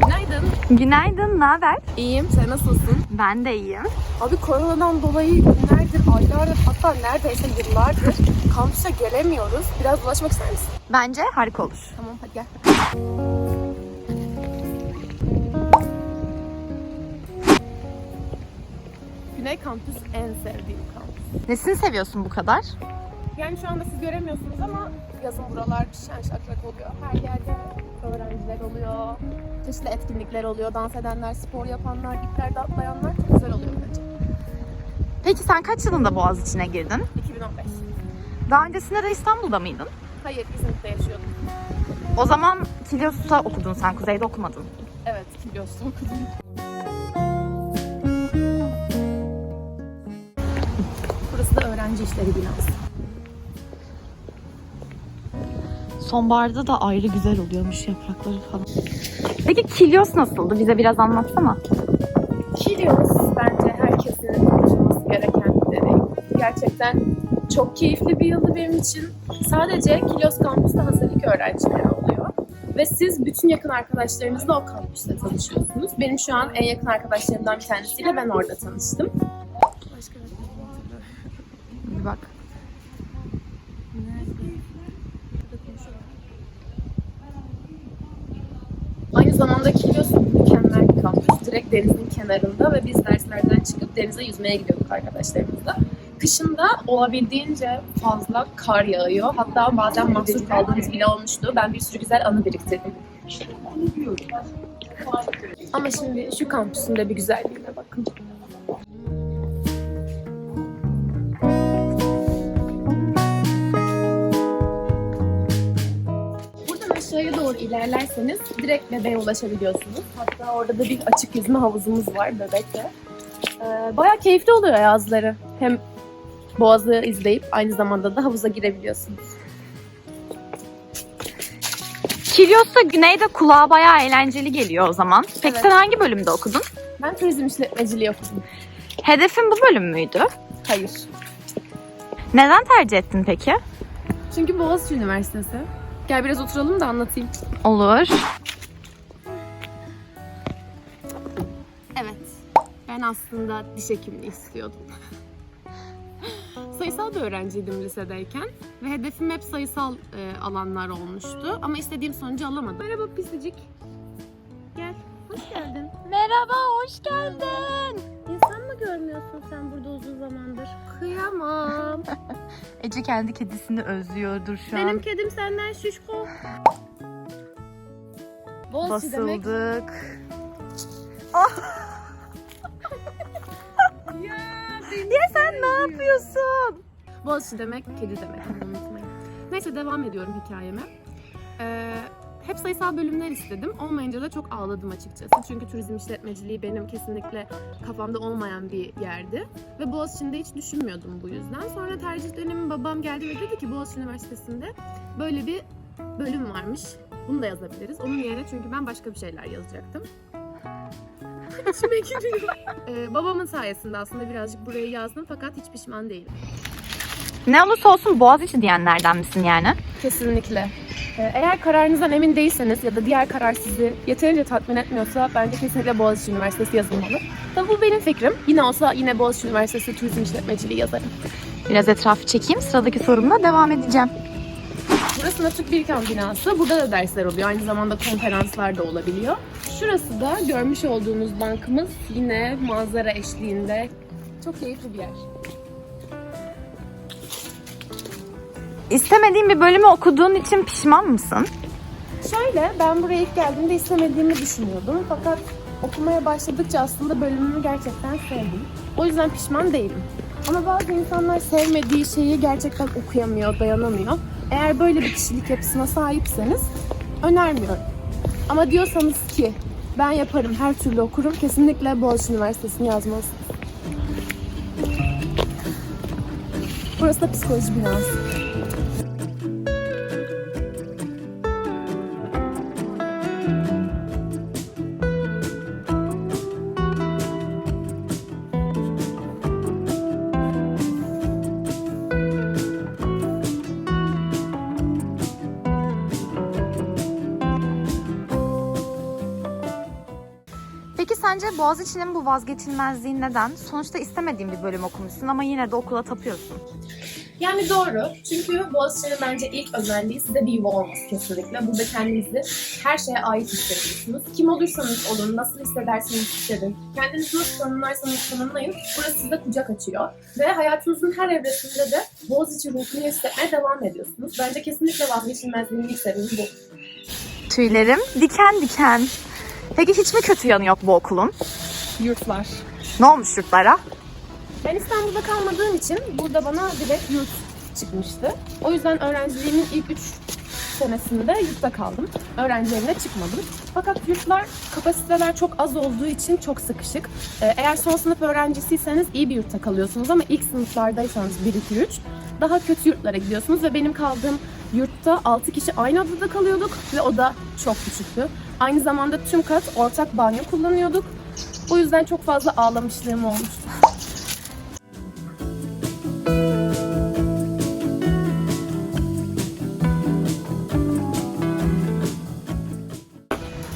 Günaydın. Günaydın, ne haber? İyiyim. Sen nasılsın? Ben de iyiyim. Abi koronadan dolayı günlerdir, aylardır hatta neredeyse yıllardır kampüse gelemiyoruz. Biraz dolaşmak ister misin? Bence harika olur. Tamam hadi gel. Güney kampüs en sevdiğim kampüs. Nesini seviyorsun bu kadar? Yani şu anda siz göremiyorsunuz ama yazın buralar şen şakrak oluyor. Her yerde öğrenciler oluyor. Çeşitli etkinlikler oluyor. Dans edenler, spor yapanlar, iplerde atlayanlar çok güzel oluyor bence. Peki sen kaç yılında Boğaziçi'ne girdin? 2015. Daha öncesinde de İstanbul'da mıydın? Hayır, İzmit'te yaşıyordum. O zaman Kilyos'ta okudun sen, Kuzey'de okumadın. Evet, Kilyos'ta okudum. İşleri binası. Sonbaharda da ayrı güzel oluyormuş yaprakları falan. Peki Kilyos nasıldı? Bize biraz anlatsana. Kilyos bence herkesin yaşaması gereken bir deneyim. Gerçekten çok keyifli bir yıldı benim için. Sadece Kilyos kampüste hazırlık öğrencileri oluyor. Ve siz bütün yakın arkadaşlarınızla o kampüste tanışıyorsunuz. Benim şu an en yakın arkadaşlarımdan bir tanesiyle ben orada tanıştım. Bak. Aynı zamanda Kilyos mükemmel bir kampüs. Direkt denizin kenarında ve biz derslerden çıkıp denize yüzmeye gidiyorduk arkadaşlarımızla. Kışında olabildiğince fazla kar yağıyor. Hatta bazen mahsur kaldığımız bile olmuştu. Ben bir sürü güzel anı biriktirdim. Ama şimdi şu kampüsün de bir güzelliğine bakın. İlerlerseniz direkt bebeğe ulaşabiliyorsunuz. Hatta orada da bir açık yüzme havuzumuz var bebekle. Ee, bayağı keyifli oluyor yazları. Hem boğazı izleyip aynı zamanda da havuza girebiliyorsunuz. Kilyos'ta Güney'de kulağa bayağı eğlenceli geliyor o zaman. Peki Evet. sen hangi bölümde okudun? Ben turizm işletmeciliği okudum. Hedefin bu bölüm müydü? Hayır. Neden tercih ettin peki? Çünkü Boğaziçi Üniversitesi. Gel biraz oturalım da anlatayım. Olur. Evet. Ben aslında diş hekimliği istiyordum. sayısal bir öğrenciydim lisedeyken ve hedefim hep sayısal e, alanlar olmuştu ama istediğim sonucu alamadım. Merhaba pisicik. Gel. Hoş geldin. Merhaba, hoş geldin. Görmüyorsun sen burada uzun zamandır? Kıyamam. Ece kendi kedisini özlüyordur şu Benim an. kedim senden şişko. Demek Basıldık. Ya, Ya sen ne yapıyorsun? Boğaziçi demek kedi demek unutmayın. Neyse devam ediyorum hikayeme. Ee, hep sayısal bölümler istedim. Olmayınca da çok ağladım açıkçası. Çünkü turizm işletmeciliği benim kesinlikle kafamda olmayan bir yerdi. Ve Boğaziçi'nde hiç düşünmüyordum bu yüzden. Sonra tercih dönemi babam geldi ve dedi ki Boğaziçi Üniversitesi'nde böyle bir bölüm varmış. Bunu da yazabiliriz. Onun yerine çünkü ben başka bir şeyler yazacaktım. İçime gidiyor. Ee, babamın sayesinde aslında birazcık burayı yazdım fakat hiç pişman değilim. Ne olursa olsun Boğaziçi diyenlerden misin yani? Kesinlikle. Ee, Eğer kararınızdan emin değilseniz ya da diğer karar sizi yeterince tatmin etmiyorsa bence kesinlikle Boğaziçi Üniversitesi yazılmalı. Tabii bu benim fikrim. Yine olsa yine Boğaziçi Üniversitesi Turizm İşletmeciliği yazarım. Biraz etrafı çekeyim. Sıradaki sorumla devam edeceğim. Burası Natürk Bilkent binası. Burada da dersler oluyor. Aynı zamanda konferanslar da olabiliyor. Şurası da görmüş olduğunuz bankımız yine manzara eşliğinde. Çok keyifli bir yer. İstemediğin bir bölümü okuduğun için pişman mısın? Şöyle, ben buraya ilk geldiğimde istemediğimi düşünüyordum. Fakat okumaya başladıkça aslında bölümümü gerçekten sevdim. O yüzden pişman değilim. Ama bazı insanlar sevmediği şeyi gerçekten okuyamıyor, dayanamıyor. Eğer böyle bir kişilik yapısına sahipseniz önermiyorum. Ama diyorsanız ki ben yaparım, her türlü okurum, kesinlikle Boğaziçi Üniversitesi'ni yazmalısınız. Burası da psikoloji binası. Sence Boğaziçi'nin bu vazgeçilmezliği neden? Sonuçta istemediğin bir bölüm okumuşsun ama yine de okula tapıyorsun. Yani doğru. Çünkü Boğaziçi'nin bence ilk özelliği size bir yuva olması kesinlikle. Burada kendinizi her şeye ait hissediyorsunuz. Kim olursanız olun, nasıl hissederseniz hissedin. Kendinizi nasıl tanımlarsanız tanımlayın. Burası size kucak açıyor. Ve hayatınızın her evresinde de Boğaziçi ruhunu hissetmeye devam ediyorsunuz. Bence kesinlikle vazgeçilmezliğinin ilk sebebi bu. Tüylerim diken diken. Peki hiç mi kötü yanı yok bu okulun? Yurtlar. Ne olmuş yurtlara? Ben İstanbul'da kalmadığım için burada bana direkt yurt çıkmıştı. O yüzden öğrenciliğimin ilk 3 senesinde yurtta kaldım. Öğrenci evine çıkmadım. Fakat yurtlar kapasiteler çok az olduğu için çok sıkışık. Ee, Eğer son sınıf öğrencisiyseniz iyi bir yurtta kalıyorsunuz ama ilk sınıflardaysanız 1-2-3 daha kötü yurtlara gidiyorsunuz ve benim kaldığım yurtta 6 kişi aynı odada kalıyorduk ve oda çok küçüktü. Aynı zamanda tüm kat ortak banyo kullanıyorduk. O yüzden çok fazla ağlamışlığım olmuştu.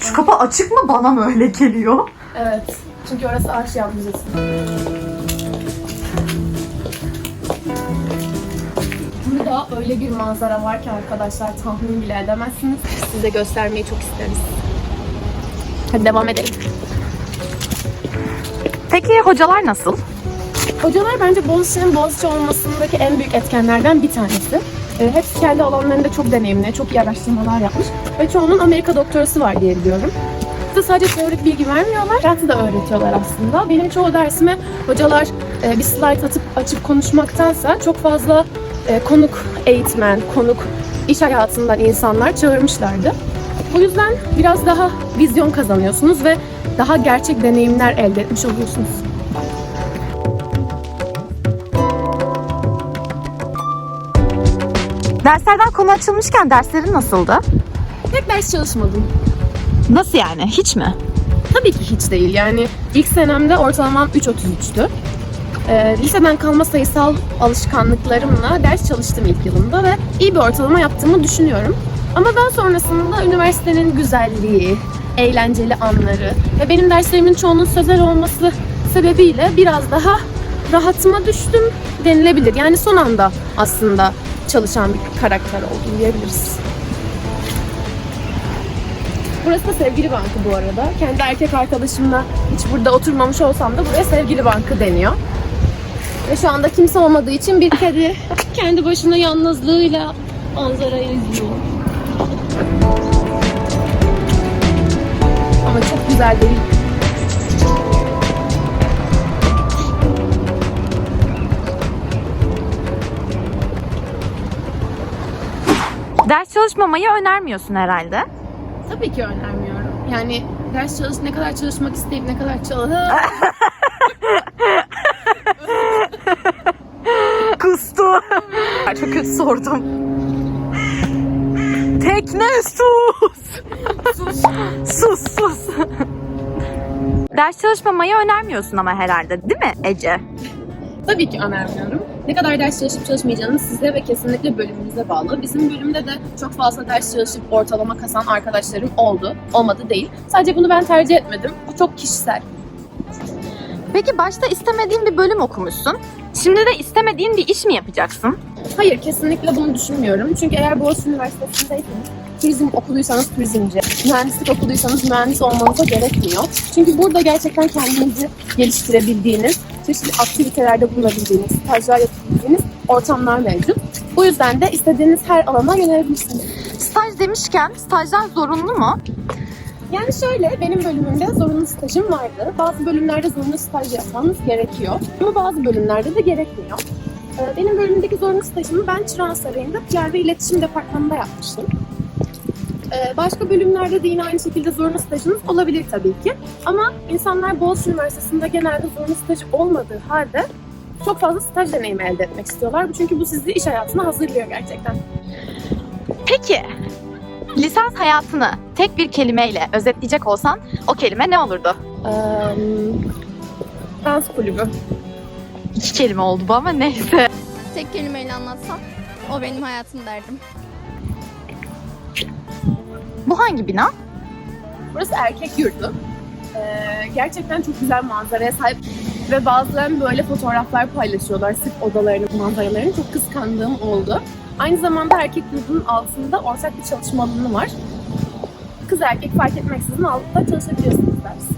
Şu kapı açık mı bana mı öyle geliyor? Evet. Çünkü orası Aşiyan Müzesi. Burada öyle bir manzara var ki arkadaşlar tahmin bile edemezsiniz. Size göstermeyi çok isteriz. Hadi devam edelim. Peki hocalar nasıl? Hocalar bence Boğaziçi'nin Boğaziçi olmasındaki en büyük etkenlerden bir tanesi. E, hepsi kendi alanlarında çok deneyimli, çok iyi araştırmalar yapmış. Ve çoğunun Amerika doktorası var diye biliyorum. Bize sadece teorik bilgi vermiyorlar, hayatı da öğretiyorlar aslında. Benim çoğu dersime hocalar e, bir slide atıp açıp konuşmaktansa çok fazla e, konuk eğitmen, konuk iş hayatından insanlar çağırmışlardı. Bu yüzden biraz daha vizyon kazanıyorsunuz ve daha gerçek deneyimler elde etmiş oluyorsunuz. Derslerden konu açılmışken derslerin nasıldı? Pek ders çalışmadım. Nasıl yani? Hiç mi? Tabii ki hiç değil. Yani ilk senemde ortalamam 3.33'tü. Ee, liseden kalma sayısal alışkanlıklarımla ders çalıştım ilk yılımda ve iyi bir ortalama yaptığımı düşünüyorum. Ama daha sonrasında üniversitenin güzelliği, eğlenceli anları ve benim derslerimin çoğunun sözel olması sebebiyle biraz daha rahatıma düştüm denilebilir. Yani son anda aslında çalışan bir karakter oldum diyebiliriz. Burası da sevgili bankı bu arada. Kendi erkek arkadaşımla hiç burada oturmamış olsam da buraya sevgili bankı deniyor. Ve şu anda kimse olmadığı için bir kedi kendi başına yalnızlığıyla manzarayı izliyor. Ama çok güzel değil. Ders çalışmamayı önermiyorsun herhalde. Tabii ki önermiyorum. Yani ders çalış ne kadar çalışmak isteyip ne kadar çalış... Kustu. Çok kötü sordum. Tekne sus. Sus. Sus sus. Ders çalışmamayı önermiyorsun ama herhalde değil mi Ece? Tabii ki önermiyorum. Ne kadar ders çalışıp çalışmayacağınız size ve kesinlikle bölümünüze bağlı. Bizim bölümde de çok fazla ders çalışıp ortalama kasan arkadaşlarım oldu. Olmadı değil. Sadece bunu ben tercih etmedim. Bu çok kişisel. Peki başta istemediğin bir bölüm okumuşsun. Şimdi de istemediğin bir iş mi yapacaksın? Hayır, kesinlikle bunu düşünmüyorum. Çünkü eğer Boğaziçi Üniversitesi'ndeyseniz, turizm okuduysanız turizmci, mühendislik okuduysanız mühendis olmanıza gerekmiyor. Çünkü burada gerçekten kendinizi geliştirebildiğiniz, çeşitli aktivitelerde bulunabildiğiniz, stajlar yapabildiğiniz ortamlar mevcut. Bu yüzden de istediğiniz her alana yönelebilirsiniz. Staj demişken stajlar zorunlu mu? Yani şöyle, benim bölümümde zorunlu stajım vardı. Bazı bölümlerde zorunlu staj yapmanız gerekiyor. Ama bazı bölümlerde de gerekmiyor. Ee, Benim bölümümdeki zorunlu stajımı ben Çırağan Sarayı'nda PR ve İletişim Departmanı'nda yapmıştım. Ee, Başka bölümlerde de yine aynı şekilde zorunlu stajınız olabilir tabii ki. Ama insanlar Boğaziçi Üniversitesi'nde genelde zorunlu staj olmadığı halde çok fazla staj deneyimi elde etmek istiyorlar. Çünkü bu sizi iş hayatına hazırlıyor gerçekten. Peki lisans hayatını tek bir kelimeyle özetleyecek olsan o kelime ne olurdu? Ee, dans kulübü. İki kelime oldu bu ama neyse. Tek kelimeyle anlatsam o benim hayatım derdim. Bu hangi bina? Burası erkek yurdu. Ee, gerçekten çok güzel manzaraya sahip ve bazıları böyle fotoğraflar paylaşıyorlar sırf odalarının manzaralarını çok kıskandığım oldu. Aynı zamanda erkek grubunun altında ortak bir çalışma alanı var. Kız erkek fark etmeksizin altta çalışabiliyorsunuz ders.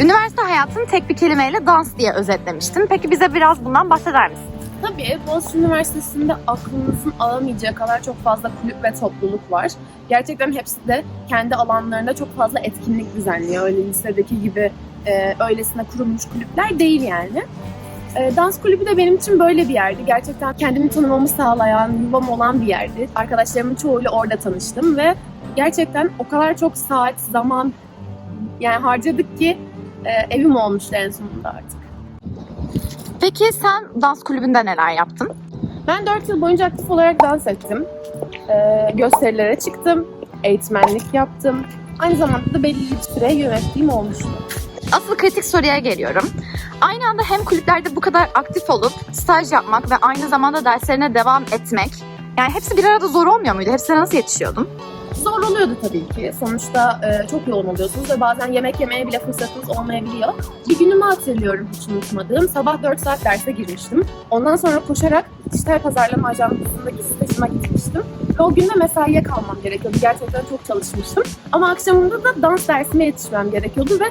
Üniversite hayatını tek bir kelimeyle dans diye özetlemiştin. Peki bize biraz bundan bahseder misin? Tabii Boğaziçi Üniversitesi'nde aklınızın alamayacağı kadar çok fazla kulüp ve topluluk var. Gerçekten hepsi de kendi alanlarında çok fazla etkinlik düzenliyor. Öyle lisedeki gibi e, öylesine kurulmuş kulüpler değil yani. E, dans kulübü de benim için böyle bir yerdi. Gerçekten kendimi tanımamı sağlayan, yuvam olan bir yerdi. Arkadaşlarımın çoğuyla orada tanıştım ve gerçekten o kadar çok saat, zaman yani harcadık ki e, evim olmuştu en sonunda artık. Peki sen dans kulübünde neler yaptın? Ben 4 yıl boyunca aktif olarak dans ettim. Ee, gösterilere çıktım, eğitmenlik yaptım. Aynı zamanda da belli bir süre yönettiğim olmuştu. Asıl kritik soruya geliyorum. Aynı anda hem kulüplerde bu kadar aktif olup staj yapmak ve aynı zamanda derslerine devam etmek yani hepsi bir arada zor olmuyor muydu? Hepsine nasıl yetişiyordun? Zor oluyordu tabii ki. Sonuçta e, çok yoğun oluyorsunuz ve bazen yemek yemeye bile fırsatınız olmayabiliyor. Bir günümü hatırlıyorum hiç unutmadığım. Sabah 4 saat derse girmiştim. Ondan sonra koşarak dijital pazarlama ajansındaki stajıma gitmiştim. Ve o gün de mesaiye kalmam gerekiyordu. Gerçekten çok çalışmıştım. Ama akşamında da dans dersine yetişmem gerekiyordu ve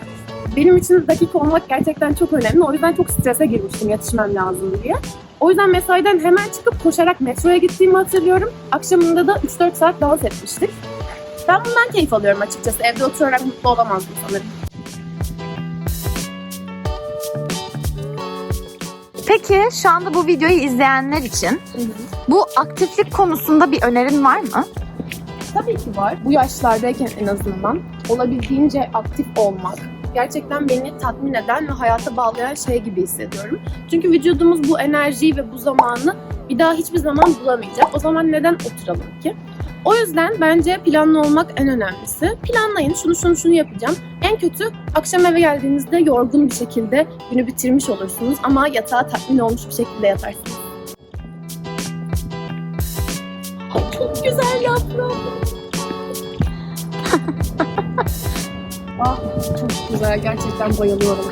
benim için dakika olmak gerçekten çok önemli. O yüzden çok strese girmiştim yetişmem lazım diye. O yüzden mesaiden hemen çıkıp koşarak metroya gittiğimi hatırlıyorum. Akşamında da 3-4 saat dans etmiştik. Ben bundan keyif alıyorum açıkçası. Evde oturarak mutlu olamazdım sanırım. Peki şu anda bu videoyu izleyenler için bu aktiflik konusunda bir önerin var mı? Tabii ki var. Bu yaşlardayken en azından olabildiğince aktif olmak gerçekten beni tatmin eden ve hayata bağlayan şey gibi hissediyorum. Çünkü vücudumuz bu enerjiyi ve bu zamanı bir daha hiçbir zaman bulamayacak. O zaman neden oturalım ki? O yüzden bence planlı olmak en önemlisi. Planlayın, şunu şunu şunu yapacağım. En kötü akşam eve geldiğinizde yorgun bir şekilde günü bitirmiş olursunuz ama yatağa tatmin olmuş bir şekilde yatarsınız. Ay, Çok güzel yaprak. ah çok güzel. Gerçekten bayılıyorum.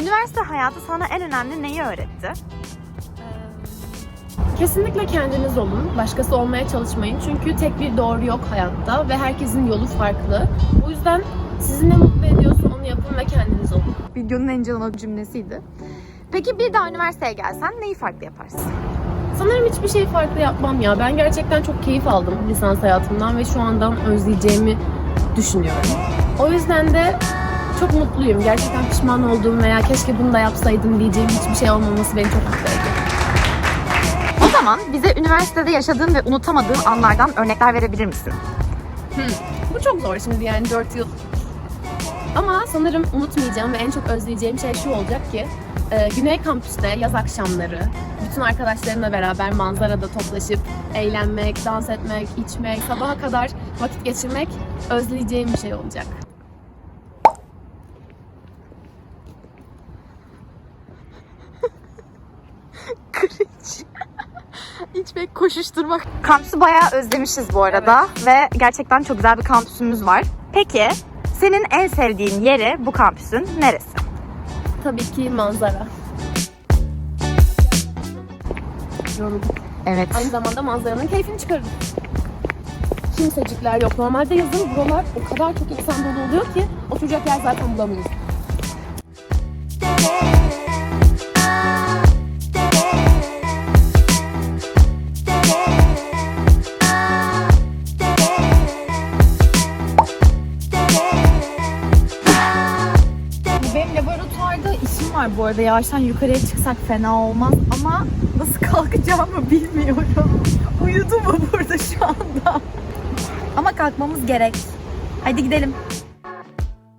Üniversite hayatı sana en önemli neyi öğretti? Kesinlikle kendiniz olun. Başkası olmaya çalışmayın. Çünkü tek bir doğru yok hayatta ve herkesin yolu farklı. O yüzden sizi ne mutlu ediyorsa onu yapın ve kendiniz olun. Videonun en canlı cümlesiydi. Peki bir daha üniversiteye gelsen neyi farklı yaparsın? Sanırım hiçbir şey farklı yapmam ya. Ben gerçekten çok keyif aldım lisans hayatımdan ve şu andan özleyeceğimi düşünüyorum. O yüzden de çok mutluyum. Gerçekten pişman olduğum veya keşke bunu da yapsaydım diyeceğim hiçbir şey olmaması beni çok mutlu ediyor. Zaman bize üniversitede yaşadığın ve unutamadığın anlardan örnekler verebilir misin? Bu çok zor şimdi yani 4 yıl. Ama sanırım unutmayacağım ve en çok özleyeceğim şey şu olacak ki e, Güney Kampüs'te yaz akşamları bütün arkadaşlarımla beraber manzarada toplaşıp eğlenmek, dans etmek, içmek, sabaha kadar vakit geçirmek özleyeceğim bir şey olacak. İçmek, koşuşturmak. Kampüsü bayağı özlemişiz bu arada ve gerçekten çok güzel bir kampüsümüz var. Peki senin en sevdiğin yeri bu kampüsün neresi? Tabii ki manzara. Yorulduk. Evet. Aynı zamanda manzaranın keyfini çıkarırız. Kimsecikler yok. Normalde yazın buralar o kadar çok insan dolu oluyor ki oturacak yer zaten bulamıyoruz. Bu arada. Yavaştan yukarıya çıksak fena olmaz ama nasıl kalkacağımı bilmiyorum. Uyudu mu burada şu anda? Ama kalkmamız gerek. Hadi gidelim.